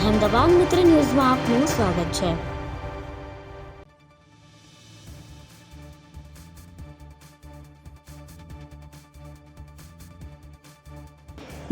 અહેમદાબાદ મિત્ર ન્યૂઝમાં આપનું સ્વાગત છે.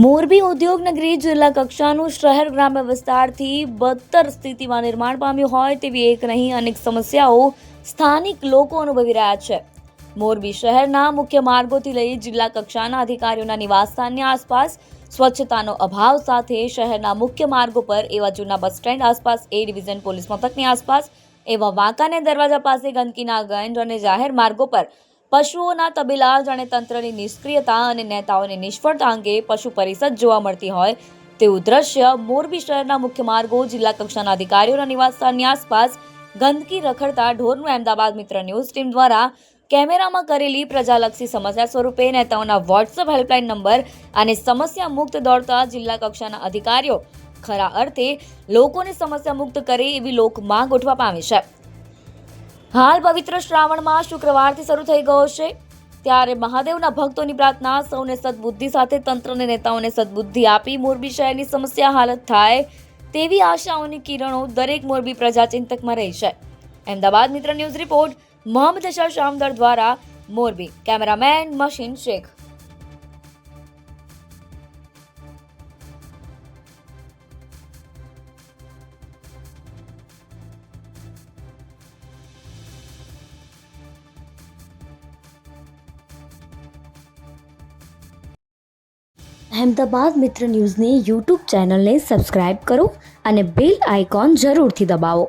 મોરબી ઉદ્યોગનગરી જિલ્લા કક્ષાનું શહેર ગ્રામ્ય વિસ્તારથી બદતર સ્થિતિમાં નિર્માણ પામ્યું હોય તેવી એક નહીં, અનેક સમસ્યાઓ સ્થાનિક લોકો અનુભવી રહ્યા છે. મોરબી શહેરના મુખ્ય માર્ગોથી લઈ જિલ્લા કક્ષાના અધિકારીઓના નિવાસસ્થાનની આસપાસ સ્વચ્છતાનો અભાવ સાથે શહેરના મુખ્ય માર્ગો પર એવા જૂના બસ સ્ટેન્ડ આસપાસ, એ ડિવિઝન પોલીસ મથકની આસપાસ, એવા વાંકાને દરવાજા પાસે ગંદકીના ગંધ અને જાહેર માર્ગો પર પશુઓના તબેલા જાણે તંત્રની નિષ્ક્રિયતા અને નેતાઓની નિષ્ફળતા અંગે પશુ પરિષદ જોવા મળતી હોય તેવું દ્રશ્ય મોરબી શહેરના મુખ્ય માર્ગો, જિલ્લા કક્ષાના અધિકારીઓના નિવાસસ્થાનની આસપાસ ગંદકી રખડતા ઢોરનું અહેમદાબાદ મિત્ર ન્યૂઝ ટીમ દ્વારા કેમેરામાં કરેલી પ્રજાલક્ષી સમસ્યા સ્વરૂપે નેતાઓના વોટ્સઅપ હેલ્પલાઇન નંબર અને સમસ્યા મુક્ત દોડતા જિલ્લા કક્ષાના અધિકારીઓ ખરા અર્થે લોકોને સમસ્યા મુક્ત કરે એવી લોક માંગ ઉઠવા પામી છે. હાલ પવિત્ર શ્રાવણમાં શુક્રવારથી શરૂ થઈ ગયો છે. ત્યારે મહાદેવના ભક્તોની પ્રાર્થના સૌને સદબુદ્ધિ સાથે તંત્રને નેતાઓને સદબુદ્ધિ આપી મોરબી શહેરની સમસ્યા હાલત થાય તેવી આશાઓની કિરણો દરેક મોરબી પ્રજા ચિંતકમાં રહી છે. અમદાવાદ મિત્ર ન્યૂઝ રિપોર્ટ મોહમ્મદ અશર શામદર દ્વારા મોરબી. કેમેરામેન મશીન શેખ. અહેમદાબાદ મિત્ર ન્યૂઝની યુટ્યુબ ચેનલને સબસ્ક્રાઇબ કરો અને બેલ આઇકોન જરૂરથી દબાવો.